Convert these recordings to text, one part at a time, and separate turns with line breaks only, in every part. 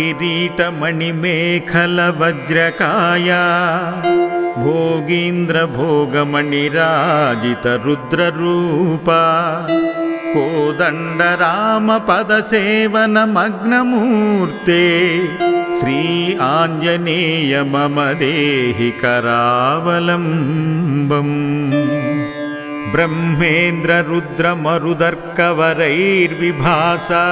किरीटमणिमेखलवज्रकाया भोगीन्द्रभोगमणिराजितरुद्ररूपा कोदण्डरामपदसेवनमग्नमूर्ते श्री आञ्जनेय मम देहि करावलम्बम्। ब्रह्मेन्द्ररुद्रमरुदर्कवरैर्विभासा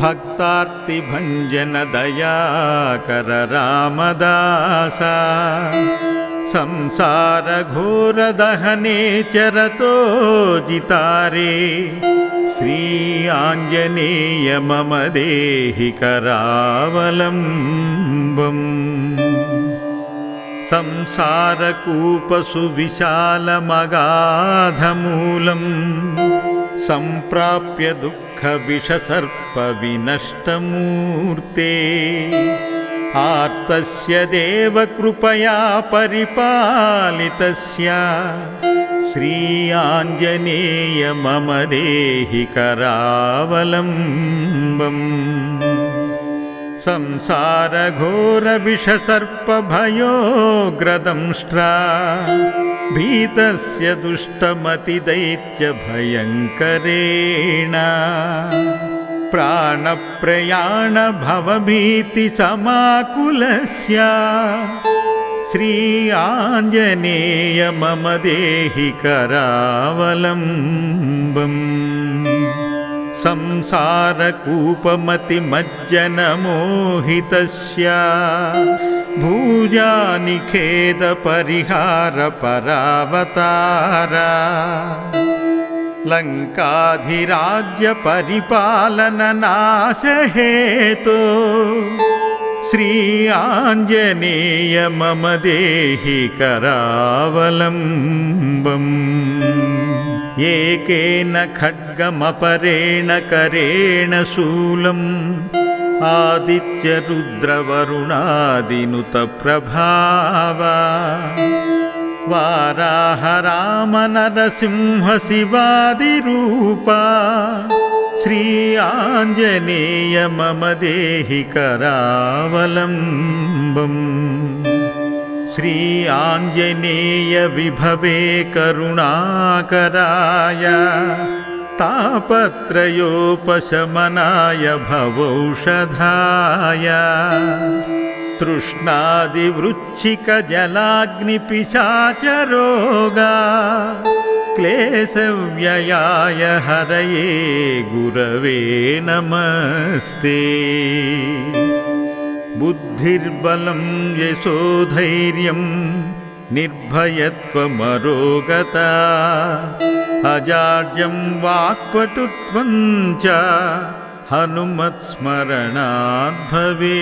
भक्तार्तिभञ्जनदयाकर रामदासा संसारघोरदहने चरतो जितारे श्री आञ्जनेय मम देहि करावलम्बम् संसारकूपसुविशालमगाधमूलम् सम्प्राप्य दुःखविषसर्पविनष्टमूर्ते आर्तस्य देवकृपया परिपालितस्य श्री आञ्जनेय मम देहि करावलम्बम् संसारघोरविषसर्पभयोग्रदंष्ट्रा भीतस्य दुष्टमतिदैत्यभयङ्करेण प्राणप्रयाणभवभीतिसमाकुलस्य श्री आञ्जनेय मम देहि करावलम्बम् संसारकूपमतिमज्जनमोहितस्य भूजानिखेदपरिहारपरावतारा लङ्काधिराज्यपरिपालननाशहेतो। श्री आञ्जनेय मम देहि करावलम्बम् एकेन खड्गमपरेण करेण शूलम् आदित्यरुद्रवरुणादिनुतप्रभावा। वाराहरामनरसिंहशिवादिरूपा। श्री आञ्जनेय मम देहि करावलम्बम् श्री आञ्जनेय विभवे करुणाकराय तापत्रयोपशमनाय भवौषधाय। तृष्णादिवृच्छिकजलाग्निपिशाचरोगा। क्लेशव्ययाय हरये गुरवे नमस्ते। बुद्धिर्बलं यशोधैर्यं निर्भयत्वमरोगता अजाड्यं वाक्पटुत्वं च हनुमत्स्मरणात् भवे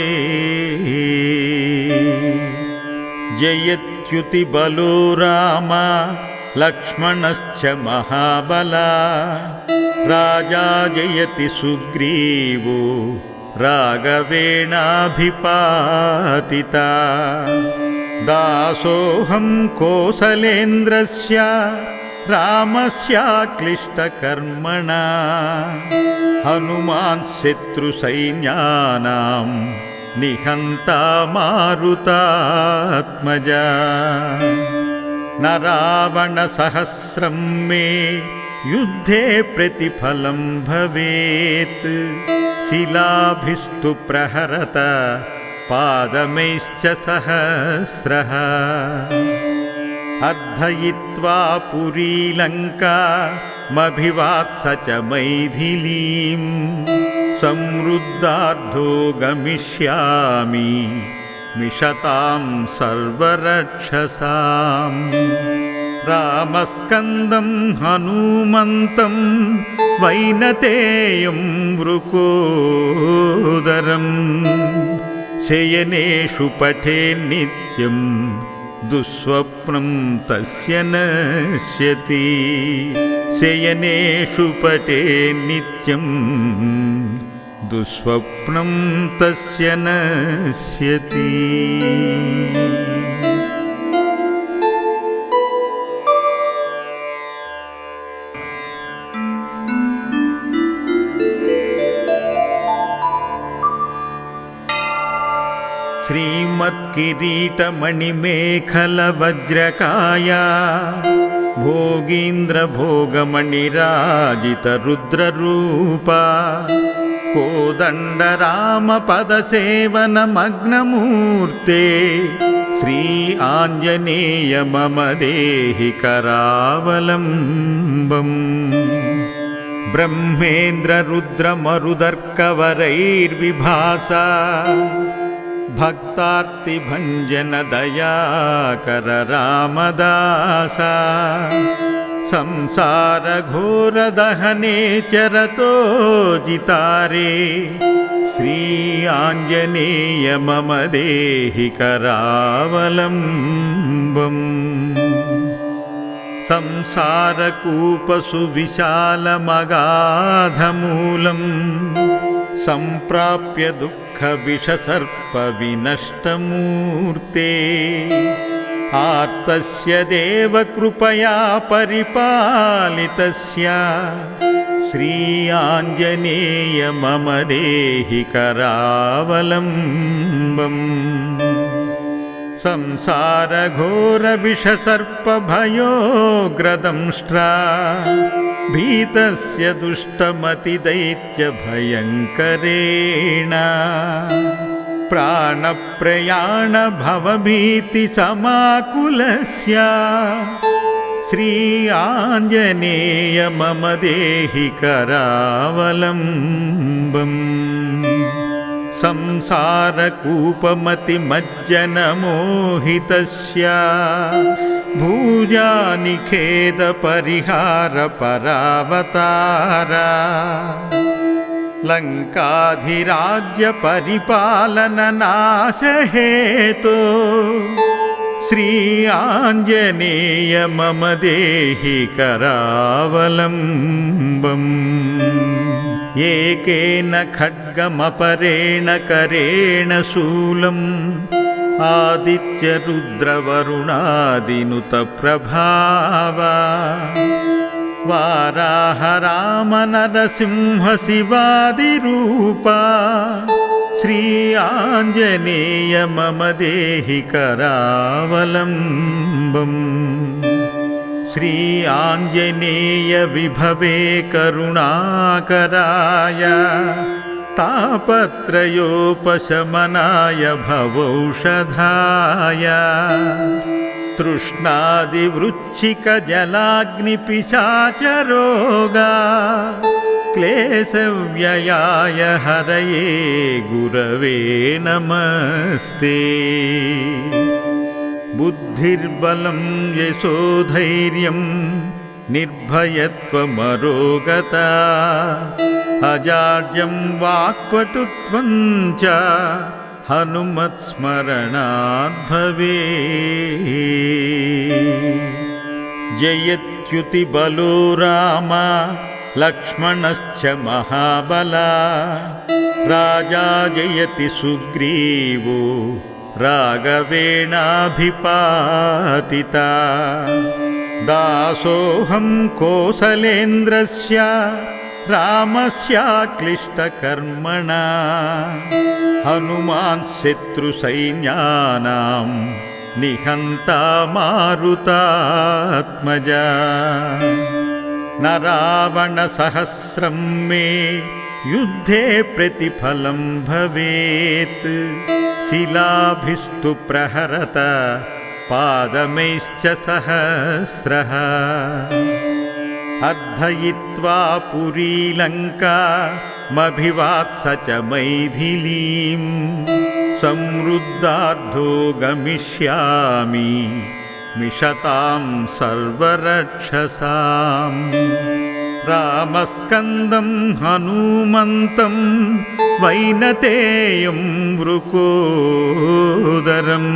जयत्युतिबलो राम लक्ष्मणश्च महाबला राजा जयति सुग्रीवो राघवेणाभिपातिता। दासोऽहं कोसलेन्द्रस्य रामस्याक्लिष्टकर्मणा। हनुमान् शत्रुसैन्यानां निहन्ता मारुतात्मजा। न रावणसहस्रं मे युद्धे प्रतिफलं भवेत्। शिलाभिस्तु प्रहरत पादमैश्च सहस्रः अर्धयित्वा पुरीलङ्कामभिवात्स च मैथिलीं समृद्धार्धो गमिष्यामि मिषतां सर्वरक्षसाम्। रामस्कन्दं हनूमन्तं वैनतेयं वृकोदरम् शयनेषु पठे नित्यं दुःस्वप्नं तस्य नश्यति। शयनेषु पटे नित्यं। दुःस्वप्नं तस्य नश्यति श्रीमत्किरीटमणिमेखलवज्रकाया भोगीन्द्रभोगमणिराजितरुद्ररूपा कोदण्डरामपदसेवनमग्नमूर्ते श्री आञ्जनेय मम देहि करावलम्बम् ब्रह्मेन्द्ररुद्रमरुदर्कवरैर्विभासा भक्तार्तिभञ्जनदयाकर रामदासा संसारघोरदहने चरतो जितारे श्री आञ्जनेय मम देहि करावलम्बम् संसारकूपसुविशालमगाधमूलम् सम्प्राप्य दुःखविषसर्पविनष्टमूर्ते। आर्तस्य देवकृपया परिपालितस्य श्री आञ्जनेय मम देहि करावलम्बम् संसारघोरविषसर्पभयोग्रदंष्ट्रा भीतस्य दुष्टमतिदैत्यभयङ्करेण प्राणप्रयाणभवभीतिसमाकुलस्य श्री आञ्जनेय मम देहि करावलम्बम् संसारकूपमतिमज्जनमोहितस्य भूजानिखेदपरिहारपरावतारा लङ्काधिराज्यपरिपालननाशहेतो। श्री आञ्जनेय मम देहि करावलम्बम्। एकेन खड्गमपरेण करेण शूलम् आदित्यरुद्रवरुणादिनुतप्रभावा। वाराहरामनरसिंहशिवादिरूपा। श्री आञ्जनेय मम देहि करावलम्बम् श्री आञ्जनेय विभवे करुणाकराय तापत्रयोपशमनाय भवौषधाय। तृष्णादिवृच्छिकजलाग्निपिशाचरोगा। क्लेशव्ययाय हरये गुरवे नमस्ते। बुद्धिर्बलं यशोधैर्यं निर्भयत्वमरोगता अजाड्यं वाक्पटुत्वं च हनुमत्स्मरणात् भवे जयत्युतिबलो राम लक्ष्मणश्च महाबला राजा जयति सुग्रीवो राघवेणाभिपातिता। दासोऽहं कोसलेन्द्रस्य रामस्याक्लिष्टकर्मणा हनुमान् शत्रुसैन्यानां निहन्ता मारुतात्मजा। न रावणसहस्रं मे युद्धे प्रतिफलं भवेत्। शिलाभिस्तु प्रहरत पादमैश्च सहस्रः अर्धयित्वा पुरीलङ्कामभिवात्स च मैथिलीं समृद्धार्धो गमिष्यामि मिषतां सर्वरक्षसाम्। रामस्कन्दं हनूमन्तं वैनतेयं वृकोदरम्।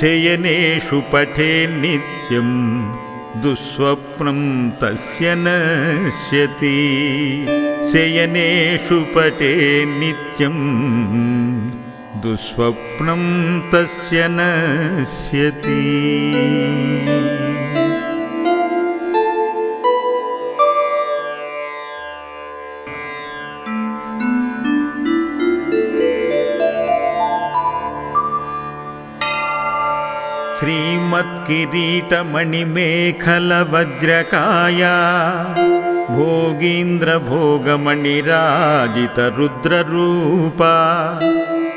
शयनेषु पठे नित्यं दुःस्वप्नं तस्य नश्यति। शयनेषु पटे नित्यं। दुःस्वप्नं तस्य नश्यति श्रीमत्किरीटमणिमेखलवज्रकाया भोगीन्द्रभोगमणिराजितरुद्ररूपा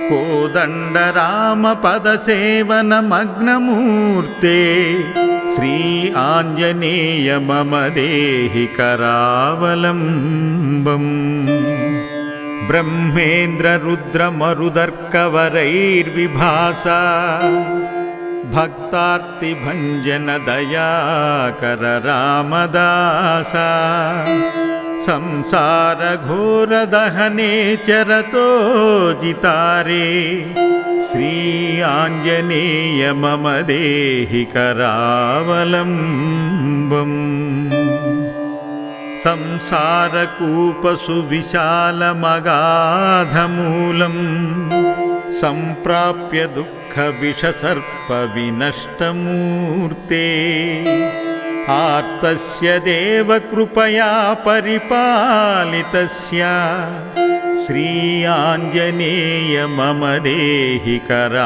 कोदण्डरामपदसेवनमग्नमूर्ते श्री आञ्जनेय मम देहि करावलम्बम् ब्रह्मेन्द्ररुद्रमरुदर्कवरैर्विभासा भक्तार्तिभञ्जनदयाकर रामदासा संसारघोरदहने चरतो जितारे श्री आञ्जनेय मम देहि करावलम्बम् संसारकूपसुविशालमगाधमूलम् सम्प्राप्य दुःखविषसर्पविनष्टमूर्ते आर्तस्य देवकृपया परिपालितस्य श्री आञ्जनेय मम देहि करावलम्बम्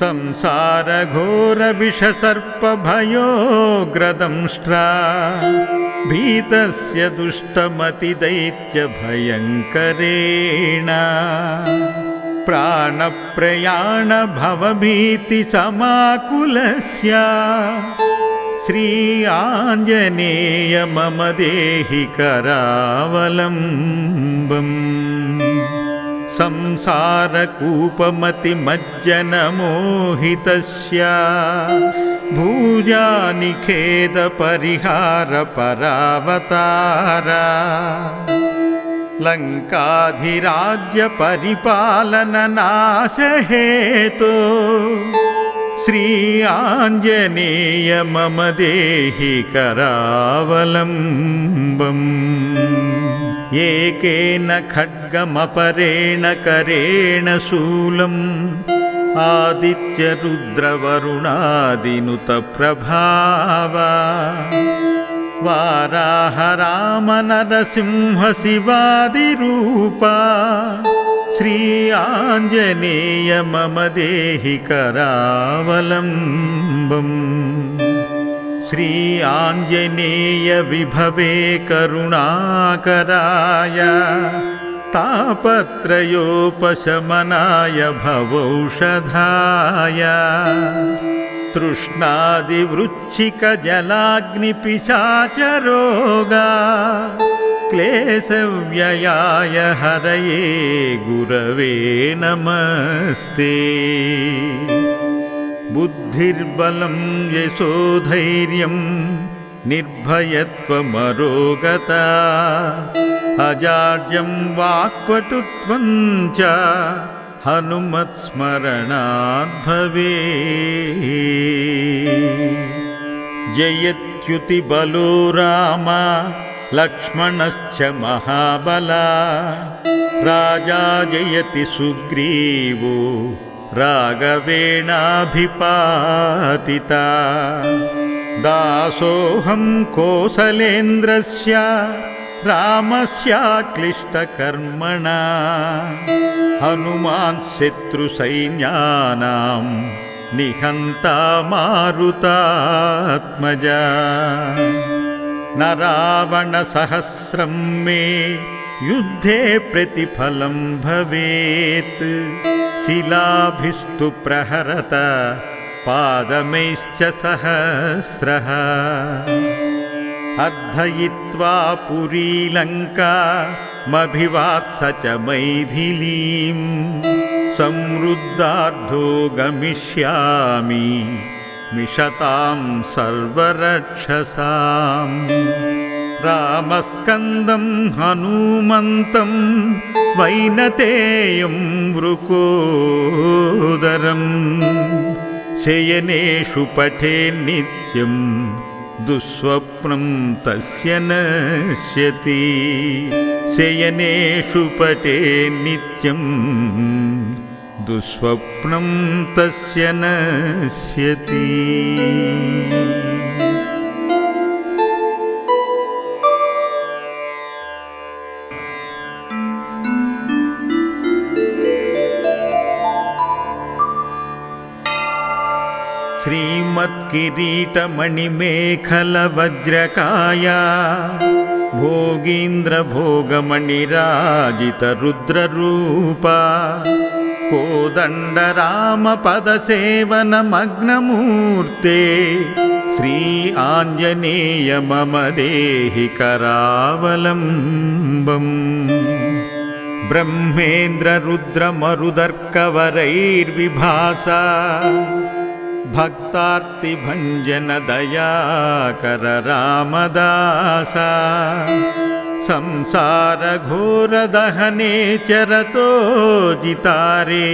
संसारघोरविषसर्पभयोग्रदंष्ट्रा भीतस्य दुष्टमतिदैत्यभयङ्करेण प्राणप्रयाणभवभीतिसमाकुलस्य श्री आञ्जनेय मम देहि करावलम्बम् संसारकूपमतिमज्जनमोहितस्य भूजानिखेदपरिहारपरावतारा लङ्काधिराज्यपरिपालननाशहेतो। श्री आञ्जनेय मम देहि करावलम्बम् एकेन खड्गमपरेण करेण शूलम् आदित्यरुद्रवरुणादिनुतप्रभावा। वाराहरामनरसिंहशिवादिरूपा। श्री आञ्जनेय मम देहि करावलम्बम् श्री आञ्जनेय विभवे करुणाकराय तापत्रयोपशमनाय भवौषधाय। तृष्णादिवृच्छिकजलाग्निपिशाचरोगा। क्लेशव्ययाय हरये गुरवे नमस्ते। बुद्धिर्बलं यशोधैर्यं निर्भयत्वमरोगता अजाड्यं वाक्पटुत्वं च हनुमत्स्मरणाद्भवे जयत्युतिबलो राम लक्ष्मणश्च महाबला। राजा जयति सुग्रीवो राघवेणाभिपातिता। दासोऽहं कोसलेन्द्रस्य रामस्याक्लिष्टकर्मणा हनुमान् शत्रुसैन्यानां निहन्ता मारुतात्मजा। न रावणसहस्रं मे युद्धे प्रतिफलं भवेत्। शिलाभिस्तु प्रहरत पादमैश्च सहस्रः अर्धयित्वा पुरीलङ्कामभिवात्स च मैथिलीं समृद्धार्धो गमिष्यामि मिषतां सर्वरक्षसाम्। रामस्कन्दं हनूमन्तं वैनतेयं वृकोदरम्। शयनेषु पठे नित्यं दुःस्वप्नं तस्य नश्यति। शयनेषु पटे नित्यं। दुःस्वप्नं तस्य नश्यति श्रीमत्किरीटमणिमेखलवज्रकाया भोगीन्द्रभोगमणिराजितरुद्ररूपा कोदण्डरामपदसेवनमग्नमूर्ते श्री आञ्जनेय मम देहि करावलम्बम् ब्रह्मेन्द्ररुद्रमरुदर्कवरैर्विभासा भक्तार्तिभञ्जनदयाकर रामदासा संसारघोरदहने चरतो जितारे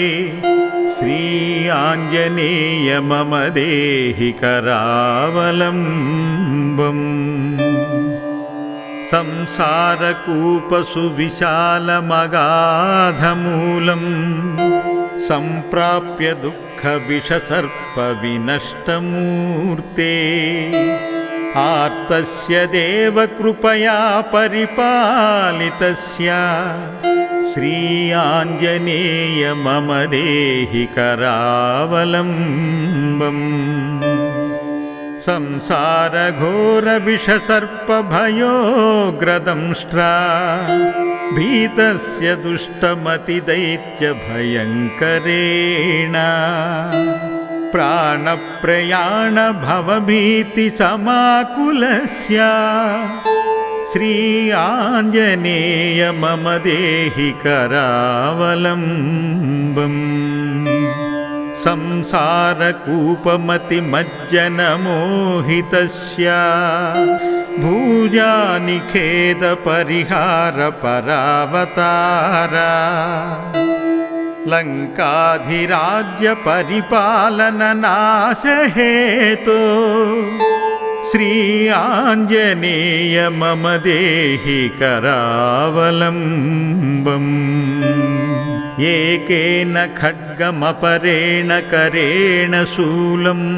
श्री आञ्जनेय मम देहि करावलम्बम् संसारकूपसुविशालमगाधमूलम् सम्प्राप्य दुःखविषसर्पविनष्टमूर्ते। आर्तस्य देवकृपया परिपालितस्य श्री आञ्जनेय मम देहि करावलम्बम् संसारघोरविषसर्पभयोग्रदंष्ट्रा भीतस्य दुष्टमतिदैत्यभयङ्करेण प्राणप्रयाणभवभीतिसमाकुलस्य श्री आञ्जनेय मम देहि करावलम्बम् संसारकूपमतिमज्जनमोहितस्य भूजानिखेदपरिहारपरावतारा लङ्काधिराज्यपरिपालननाशहेतो। श्री आञ्जनेय मम देहि करावलम्बम् एकेन खड्गमपरेण करेण शूलम्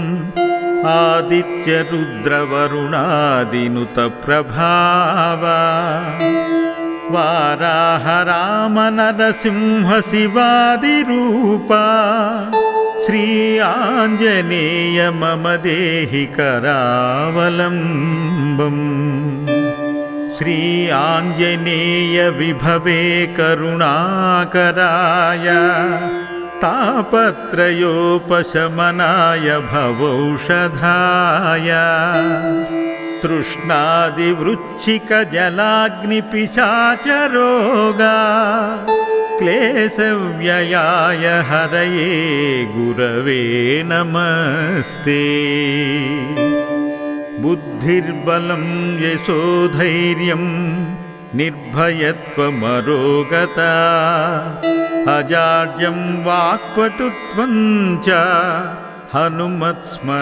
आदित्यरुद्रवरुणादिनुतप्रभावा। वाराहरामनरसिंहशिवादिरूपा। श्री आञ्जनेय मम देहि करावलम्बम् श्री आञ्जनेय विभवे करुणाकराय तापत्रयोपशमनाय भवौषधाय। तृष्णादिवृच्छिकजलाग्निपिशाचरोगा। क्लेशव्ययाय हरये गुरवे नमस्ते। बुद्धिर्बलं यशोधैर्यं निर्भयत्वमरोगता अजाड्यं वाक्पटुत्वं च हनुमत्स्मरणाद्भवे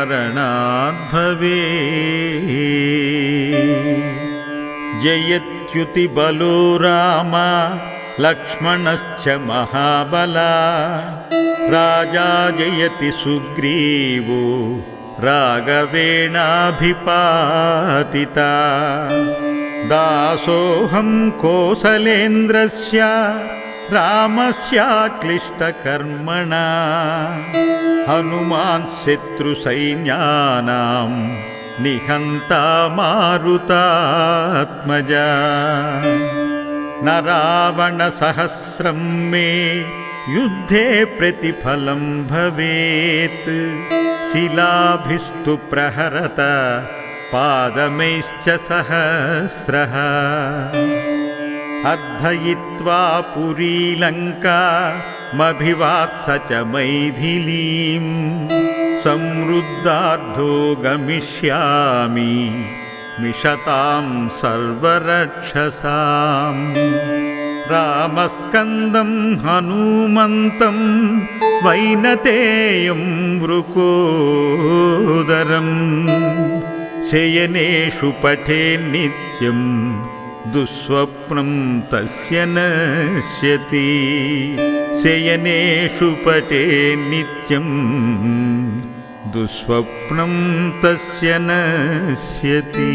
जयत्युतिबलो राम लक्ष्मणश्च महाबला। राजा जयति सुग्रीवो राघवेणाभिपातिता। दासोऽहं कोसलेन्द्रस्य रामस्याक्लिष्टकर्मणा। हनुमान् शत्रुसैन्यानां निहन्ता मारुतात्मजा। न रावणसहस्रं मे युद्धे प्रतिफलं भवेत्। शिलाभिस्तु प्रहरत पादमैश्च सहस्रः अर्धयित्वा पुरीलङ्कामभिवात्स च मैथिलीं समृद्धार्धो गमिष्यामि मिषतां सर्वरक्षसाम्। रामस्कन्दं हनूमन्तं वैनतेयं वृकोदरम्। शयनेषु पठे नित्यं दुःस्वप्नं तस्य नश्यति। शयनेषु पटे नित्यं। दुःस्वप्नं तस्य नश्यति